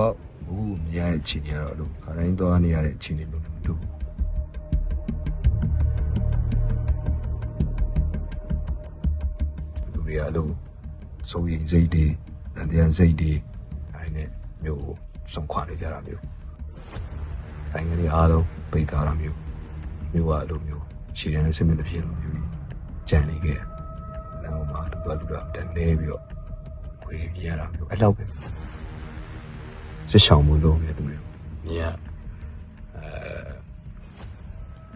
ခေါက်ဘူးမြင်ရတဲ့အခြေအနေကတော့အဲ့လိုခါတိုင်းသွားနေရတဲ့အခြေအနေမျိုးနဲ့မတူဘူးလူတွေကအဲ့လိုစိုးရိမ်စိတ်တွေအတရားစိတ်တွေအဲ့ဒီနဲ့မျိုးကိုဆုံးခွာနေကြတာမျိုးတိုင်းကနေအားလုံးပိတ်ထားတာမျိုးမျိုးကအဲ့လိုမျိုးရှည်တန်းစမင်းတစ်ပြေလိုမျိုးကြံနေခဲ့တယ်နောက်မှလူကလူကတန်းနေပြီးတော့ဝေးပြရတာမျိုးအဲ့လောက်ပဲ စစ်ဆောင်မှုလုပ်နေသူတွေမြင်ရအဲ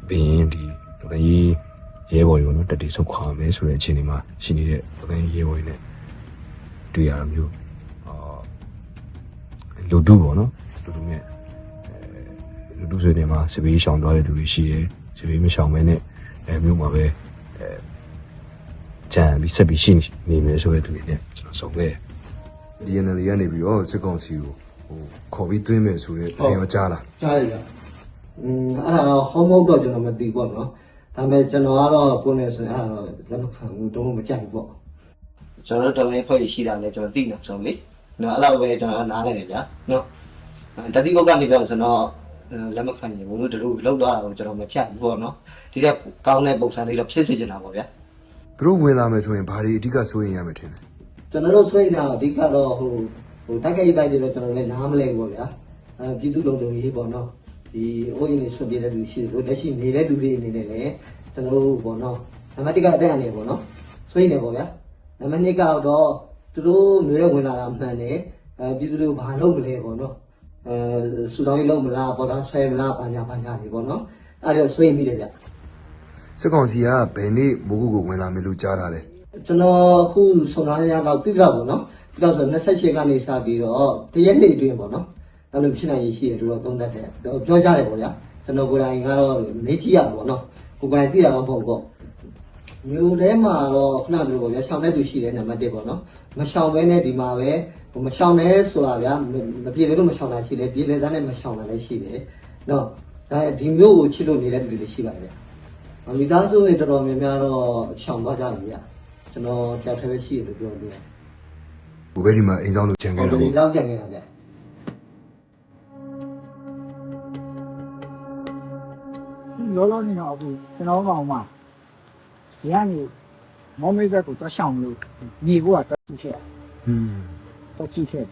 ဘင်းဒီတကယ်ကြီးရဲဘော်တွေနော်တက်တီဆုတ်ခွာမယ်ဆိုတဲ့အခြေအနေမှာရှိနေတဲ့တကယ်ကြီးရဲဘော်တွေနဲ့တွေ့ရတာမျိုးအာလူတူပေါ့နော်လူတူနဲ့အဲလူတူဆိုနေမှာစပီးရှောင်သွားတဲ့သူတွေရှိတယ်စပီးမရှောင်မဲနဲ့အဲမျိုးမှာပဲအဲကြံပြီးဆက်ပြီးရှိနေမယ်ဆိုတဲ့သူတွေနဲ့ကျွန်တော်ဆုံးခဲ့တယ် DNL ကနေပြီးတော့စစ်ကောင်စီကို ဟိုခေါ်ပြီးသွင်းမယ်ဆိုတဲ့တင်ရောကြားလာကြားရကြอืมအဲ့ဒါတော့ဟောမဟုတ်တော့ကျွန်တော်မသိပေါ့နော်ဒါပေမဲ့ကျွန်တော်ကတော့ပုံနေဆိုရင်အဲ့ဒါတော့လက်မခံဘူးတော့မကြိုက်ပေါ့ကျွန်တော်တို့တမင်ဖွဲ့ရှိတာလေကျွန်တော်သိနေဆုံးလေနော်အဲ့လောက်ပဲကျွန်တော်နားလိုက်တယ်ဗျာနော်တတိဘုတ်ကနေပြောဆိုတော့လက်မခံရင်ဘုံတို့တို့လောက်သွားတာကိုကျွန်တော်မကြိုက်ဘူးပေါ့နော်ဒီကကောင်းတဲ့ပုံစံလေးတော့ဖြစ်စေချင်တာပေါ့ဗျာသူတို့ဝင်လာမယ်ဆိုရင်ဘာတွေအဓိကစိုးရင်ရမယ်ထင်တယ်ကျွန်တော်တို့ဆွေးနေတာအဓိကတော့ဟို ဟိုတိုက်ခိုက်ပိုက်တွေတော့ကျွန်တော်လည်းနားမလဲဘူးပေါ့ဗျာအဲပြည်သူလုံခြုံရေးပေါ့နော်ဒီအိုးရင်နေဆွပြတဲ့လူရှိတယ်လို့လက်ရှိနေတဲ့လူတွေအနေနဲ့လည်းကျွန်တော်တို့ပေါ့နော်နံပါတ်1ကအတက်အနေပေါ့နော်ဆွေးနေပေါ့ဗျာနံပါတ်2ကတော့သူတို့မျိုးရဲဝင်လာတာမှန်တယ်အဲပြည်သူတို့ဘာလုပ်မလဲပေါ့နော်အဲစူတောင်းရေးလုပ်မလားပေါ်တာဆွဲမလားဘာညာဘာညာတွေပေါ့နော်အဲ့ဒါဆွေးမိတယ်ဗျစစ်ကောင်စီကဘယ်နေ့မိုးကုတ်ကိုဝင်လာမယ်လို့ကြားတာလဲကျွန်တော်အခုဆုံသားရတော့ပြည့်တော့ပေါ့နော်ပြည့် တော့ဆို28ကနေစပြီးတော့တရက်နေ့အတွင်းပေါ့နော်အဲ့လိုဖြစ်နိုင်ရရှိတယ်လို့တော့သုံးသပ်တယ်ပြောကြတယ်ပေါ့ဗျာကျွန်တော်ကိုယ်တိုင်ကတော့မေးကြည့်ရတာပေါ့နော်ကိုယ်တိုင်သိတာတော့မဟုတ်ပေါ့မျိုးထဲမှာတော့ခုနကပြောပေါ့ဗျာရှောင်းတဲ့သူရှိတယ်နံပါတ်1ပေါ့နော်မရှောင်းဘဲနဲ့ဒီမှာပဲမရှောင်းလဲဆိုတာဗျာမပြေလို့မရှောင်းတာရှိတယ်ပြေလေသားနဲ့မရှောင်းတာလည်းရှိတယ်နော်ဒါဒီမျိုးကိုချစ်လို့နေတဲ့လူတွေရှိပါတယ်ဗျမိသားစုတွေတော်တော်များများတော့ရှောင်းသွားကြတယ်ဗျာကျွန်တော်တယောက်တည်းပဲရှိတယ်လို့ပြောလို့ရတယ် ဟိုဘက်ဒီမှာအိမ်ဆောင်လို့ခြံ။ခဲ့ဟုတ်တော့တယ်လောက်ကြံနေတာဗျလောလောနေတော့အခုကျွန်တော်ကောင်မှဒီကနေမောင်မေးဘက်ကိုတော့ရှောင်လို့ညီကိုကတော့ကြည့်ခဲ့ဟွန်းတော့ကြည့်ခဲ့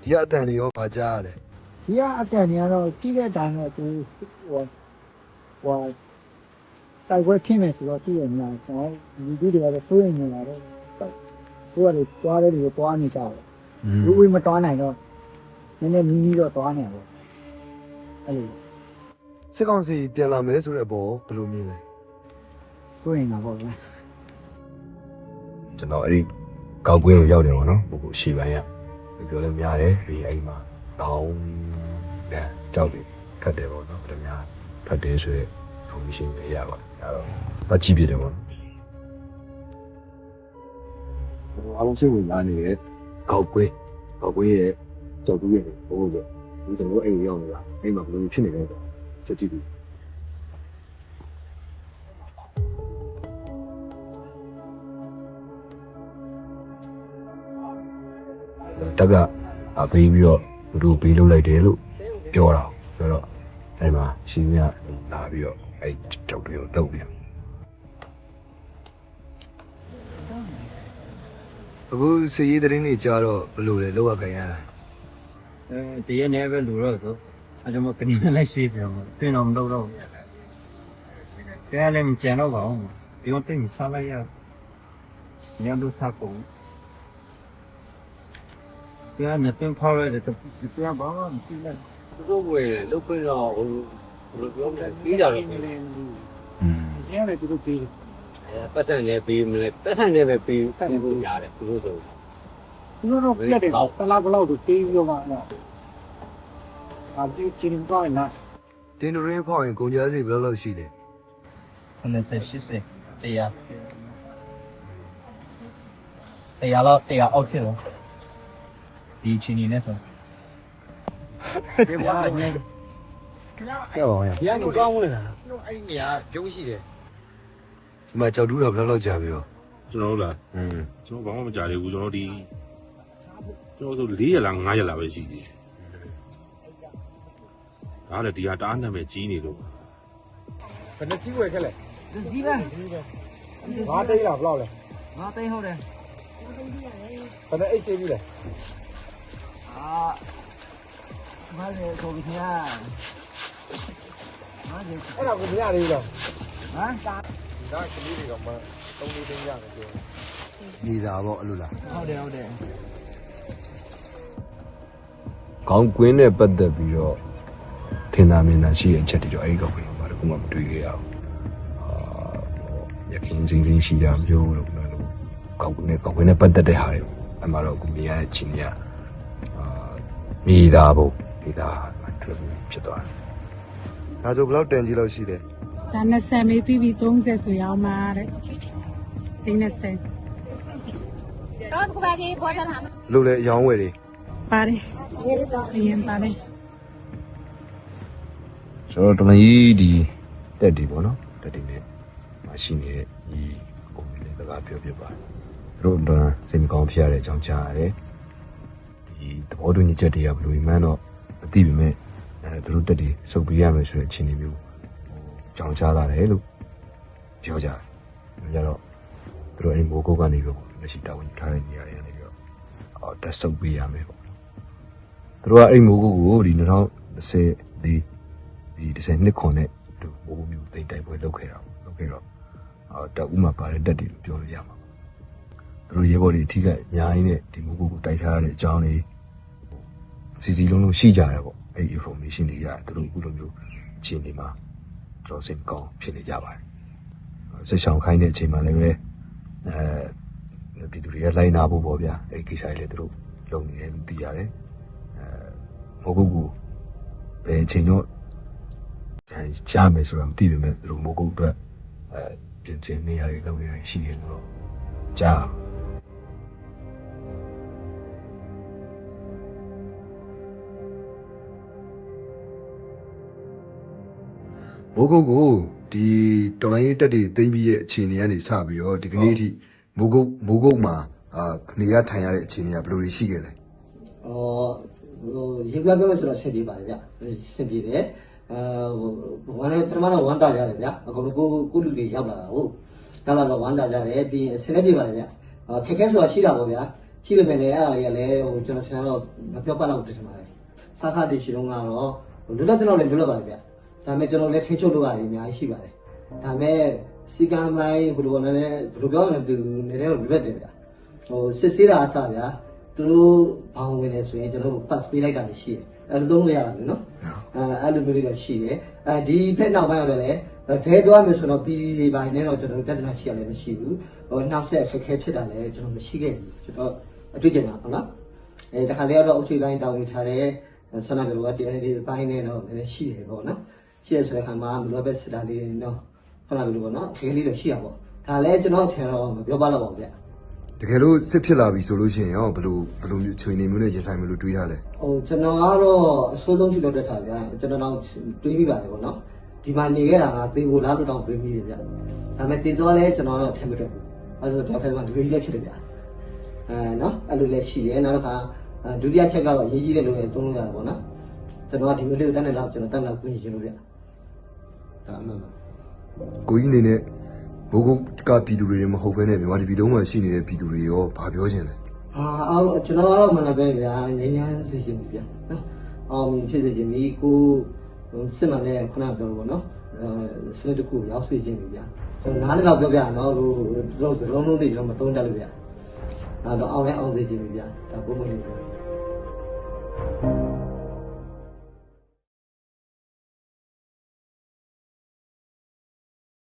ဒီကအတန်တွေရောဘာကြားရလဲဒီကအတက်နေတော့ကြည့်တဲ့အတိုင်းတော့သူဟိုဟိုတိုက်ပွဲခင်းမယ်ဆိုတော့သူ့ရဲ့ညာကျွန်တော်ဒီလူတွေကတော့စိုးရိမ်နေတာတော့ သူကလေတွားတယ်တွေတွားနေကြတယ်လူဝေးမတွားနိုင်တော့နည်းနည်းနီးနီးတော့တွားနေပါအဲ့လိုစစ်ကောင်စီပြန်လာမယ်ဆိုတဲ့အပေါ်ဘယ်လိုမြင်လဲစိုးရိမ်တာပေါ့ဗျာကျွန်တော်အဲ့ဒီကောက်ကွင်းကိုရောက်တယ်ပေါ့နော်ဟိုရှေ့ပိုင်းကပြောလဲများတယ်ဒီအိမ်မှာတောင်းတယ်ကြောက်တယ်ခတ်တယ်ပေါ့နော်ပြများဖတ်တယ်ဆိုရဲ information တွေရပါတယ်အဲ့တော့ပတ်ကြည့်ပြတယ်ပေါ့နော် အားလုံးစိတ်ဝင်စားနေတဲ့ကောက်ကွင်းကောက်ကွင်းရဲ့ကြောက်တူးရဲ့ဘိုးဆိုဒီကျွန်တော်အိမ်ရောက်နေတာအိမ်မှာဘယ်လိုဖြစ်နေလဲဆိုချက်ကြည့်ပြီးတက်ကအာပေးပြီးတော့သူတို့ပေးလုပ်လိုက်တယ်လို့ပြောတာဆိုတော့အဲ့မှာရှင်မြလာပြီးတော့အဲ့ကြောက်တွေကိုတုတ်ပြန် အခုစည်ရေးသတင်းတွေကြားတော့ဘယ်လိုလဲလောက်ရကြရတာအဲဒီရက်နဲ့ပဲလူတော့ဆိုအဲကြောင့်မကနေလိုက်ရှိပြန်တော့ပြင်တော့မလုပ်တော့ဘူးကဲလည်းမကြံတော့ပါဘူးပြောတဲ့စားလိုက်ရညတို့စားကုန်ကဲနဲ့ပြင်ဖောက်ရတဲ့ပြဘာမှမကြည့်လိုက်သူတို့ဝယ်လုတ်ခွင့်တော့ဟိုဘယ်လိုပြောမလဲပြီးကြတော့อืมဒီကနေ့သူတို့ပြေးအဲ ပတ်စံနဲ့ပြီးမလဲပတ်စံနဲ့ပဲပြီးစက်ဖို့ရတယ်သူတို့ဆိုသူတို့တော့ပြက်တယ်တလားဘလောက်သူပြေးပြီးတော့မှတော့အာဒီချင်းတော့နာတင်ဒရင်းဖောက်ရင်ကုန်ကြစီဘယ်လောက်လောက်ရှိလဲ90 80တရားတရားတော့တရားအောက်ဖြစ်တော့ဒီချင်းနေနဲ့ဆိုဒီဘာလဲကြောက်ပါရဲ့ရမကောင်းဘူးလားအဲ့ဒီနေရာပြုံးရှိတယ် ဒီမှာကြောက်တူးတော့ဘယ်လောက်လောက်ကြာပြီရောကျွန်တော်တို့လားอืมကျွန်တော်ဘာမှမကြားသေးဘူးကျွန်တော်ဒီကျွန်တော်ဆို4ရက်လား5ရက်လားပဲရှိသေးတယ်ဒါလည်းဒီဟာတအားနာမည်ကြီးနေလို့ဘယ်နှစီးဝယ်ခဲ့လဲဒီစီးပဲငါးသိန်းလားဘယ်လောက်လဲငါသိဟုတ်တယ်ဘယ်နှအိတ်ဆေးပြီလဲအာမလေးကိုပြညာမလေးအဲ့ဒါကိုမရသေးဘူးလားဟမ်တာ ဒါကလေးတွေကမှ3လေးသိန်းရတယ်ပြောနေသာပေါ့အဲ့လိုလားဟုတ်တယ်ဟုတ်တယ်ခေါင်းကွင်းနဲ့ပတ်သက်ပြီးတော့ထင်သာမြင်သာရှိတဲ့အချက်တွေတော့အဲ့ဒီကောက်ကွင်းမှာဘာတစ်ခုမှမတွေ့ခဲ့ရဘူးအာရခင်စင်းစင်းရှိတာမျိုးလို့ပြောလို့ကောက်ကွင်းနဲ့ကောက်ကွင်းနဲ့ပတ်သက်တဲ့ဟာတွေအမှတော့အခုမြင်ရတဲ့ချင်းတွေကအာမိသားဖို့မိသားအဲ့လိုမျိုးဖြစ်သွားတယ်ဒါဆိုဘယ်လောက်တန်ကြီးလောက်ရှိတယ် ဒါ20မေးပြီးပြီး30ဆိုရောက်မှာတဲ့ဒီ20လို့လဲအယောင်းဝယ်တွေပါတယ်အရင်ပါတယ်ဆိုတော့တော်တော်ကြီးဒီတက်ဒီပေါ့နော်တက်ဒီနဲ့မရှိနေတဲ့ဒီပုံလေးစကားပြောပြပါတယ်သူတို့တော့စိတ်မကောင်းဖြစ်ရတဲ့အကြောင်းကြားရတယ်ဒီသဘောတူညီချက်တွေကဘယ်လိုမှန်းတော့မသိပေမဲ့အဲသူတို့တက်ဒီစုပ်ပေးရမယ်ဆိုတဲ့အခြေအနေမျိုးဟို ကြောင်းကြားလာတယ်လို့ပြောကြတယ်ပြောကြတော့သူတို့အဲ့ဒီမိုးကုတ်ကနေပြီးတော့လက်ရှိတာဝန်ယူထားတဲ့နေရာတွေကနေပြီးတော့အော်တက်စုပ်ပေးရမယ်ပေါ့သူတို့ကအဲ့ဒီမိုးကုတ်ကိုဒီ2020ဒီဒီ10နှစ်ခွန်နဲ့သူမိုးကုတ်မျိုးတိမ်တိုင်ပွဲလုပ်ခဲ့တာပေါ့လုပ်ခဲ့တော့အော်တအူးမှာပါတဲ့တက်တွေလို့ပြောလို့ရမှာပေါ့သူတို့ရဲဘော်တွေအထီးကအများကြီးနဲ့ဒီမိုးကုတ်ကိုတိုက်ထားရတဲ့အကြောင်းတွေစီစီလုံးလုံးရှိကြတယ်ပေါ့အဲ့ဒီ information တွေရတယ်သူတို့အခုလိုမျိုးအခြေအနေမှာ တော်တော်စိတ်မကောင်းဖြစ်နေကြပါတယ်ဆက်ဆောင်ခိုင်းတဲ့အချိန်မှာလည်းပဲအဲပြည်သူတွေကလိုက်နာဖို့ပေါ့ဗျာအဲ့ဒီကိစ္စတွေလည်းသူတို့လုပ်နေတယ်လို့သိရတယ်အဲမိုးကုတ်ကိုဘယ်အချိန်တော့အဲကြားမယ်ဆိုတာမသိပေမဲ့သူတို့မိုးကုတ်အတွက်အဲပြင်ဆင်နေရတွေလုပ်နေရရှိတယ်လို့တော့ကြား မိုးကုတ်ကိုဒီတော်လိုင်းရေးတက်တွေသိမ့်ပြီးရဲ့အခြေအနေကနေစပြီးတော့ဒီကနေ့အထိမိုးကုတ်မိုးကုတ်မှာအာနေရထိုင်ရတဲ့အခြေအနေကဘယ်လိုတွေရှိခဲ့လဲ။အော်ဟိုရေပြပြောမယ်ဆိုတော့ဆင်ပြေပါတယ်ဗျ။ဆင်ပြေတယ်။အဲဟိုဝမ်းလည်းပထမတော့ဝမ်းတာကြတယ်ဗျ။အကုန်လုံးကိုကိုလူတွေရောက်လာတာဟုတ်။ရောက်လာတော့ဝမ်းတာကြတယ်ပြီးရင်ဆင်လည်းပြေပါတယ်ဗျ။အာခက်ခဲဆိုတာရှိတာပေါ့ဗျာ။ရှိပေမဲ့လည်းအဲ့ဒါတွေကလည်းဟိုကျွန်တော်ဆင်တော့မပြောပတ်တော့ဖြစ်မှာလေ။စားခါတည်ရှိတော့ကတော့လွတ်လပ်ကျွန်တော်လည်းလွတ်လပ်ပါတယ်ဗျ။ ဒါပေမဲ့ကျွန်တော်လည်းထိချုပ်လို့ရတယ်အများကြီးရှိပါတယ်။ဒါပေမဲ့စီကံပိုင်းဘယ်လိုလဲဘယ်လိုပြောရမလဲသူနေတယ်လွတ်တယ်ဗျ။ဟိုစစ်ဆေးတာအစားဗျာသူတို့ဘောင်ဝင်နေဆိုရင်ကျွန်တော်တို့ pass ပေးလိုက်တာလည်းရှိတယ်အဲလိုသုံးလို့ရတာလေနော်အဲအဲ့လိုမျိုးတွေလည်းရှိတယ်အဲဒီဖက်နောက်ပိုင်းရောက်လည်းတဲပြောရမယ်ဆိုတော့ပြည်ပြည်ပိုင်းနဲ့တော့ကျွန်တော်တို့ပြဿနာရှိရလည်းမရှိဘူးဟိုနောက်ဆက်ခက်ခဲဖြစ်တာလည်းကျွန်တော်မရှိခဲ့ဘူးကျွန်တော်အတွေ့အကြုံပါဟုတ်လားအဲတခါလေတော့အုပ်ချုပ်ပိုင်းတာဝန်ထားတဲ့ဆန္ဒပြလို့ကတရားလေးပိုင်းနဲ့တော့လည်းရှိတယ်ပေါ့နော် ရှိရဆိုတဲ့ခါမှာမလိုပဲစစ်တာလေးနော်ဟုတ်လားဘယ်လိုပေါ့နော်ခဲလေးတော့ရှိရပေါ့ဒါလည်းကျွန်တော်ထင်တော့မပြောပါတော့ပါဘူးဗျတကယ်လို့စစ်ဖြစ်လာပြီဆိုလို့ရှိရင်ရောဘယ်လိုဘယ်လိုမျိုးချိန်နေမျိုးနဲ့ရင်ဆိုင်မလို့တွေးထားလဲဟိုကျွန်တော်ကတော့အဆိုးဆုံးဖြစ်လို့တက်တာဗျာကျွန်တော်တော့တွေးမိပါတယ်ပေါ့နော်ဒီမှာနေခဲ့တာကသေဖို့လားလို့တော့တွေးမိတယ်ဗျာဒါပေမဲ့သေတော့လဲကျွန်တော်တော့ထင်မတွေ့ဘူးအဲဆိုတော့ဖက်မှာဒီလိုကြီးလည်းဖြစ်တယ်ဗျာအဲနော်အဲ့လိုလည်းရှိတယ်နောက်တစ်ခါဒုတိယချက်ကတော့ရေးကြီးတဲ့လူတွေသုံးလို့ရတယ်ပေါ့နော်ကျွန်တော်ကဒီမျိုးလေးကိုတန်းနေတော့ကျွန်တော်တန်းလာပြင်ချင်လို့ဗျာ ဒါအမှန်ပါကိုကြီးအနေနဲ့ဘိုးကုတ်ကပြည်သူတွေမဟုတ်ဘဲနဲ့မြန်မာပြည်လုံးမှာရှိနေတဲ့ပြည်သူတွေရောဘာပြောချင်လဲဟာအားလုံးကျွန်တော်ကတော့မလည်းပဲဗျာငញ្ញမ်းစေချင်ပြီဗျာနော်အောင်မြင်ဖြစ်စေချင်ပြီကိုစစ်မှန်တဲ့ခုနကပြောလို့ပေါ့နော်အဲစနစ်တစ်ခုရောက်စေချင်ပြီဗျာကျွန်တော်နားလည်းတော့ပြောပြရနော်လို့တို့စလုံးလုံးတွေကျွန်တော်မသုံးတတ်လို့ဗျာအဲ့တော့အောင်လဲအောင်စေချင်ပြီဗျာဒါပုံမှန်လေးပဲ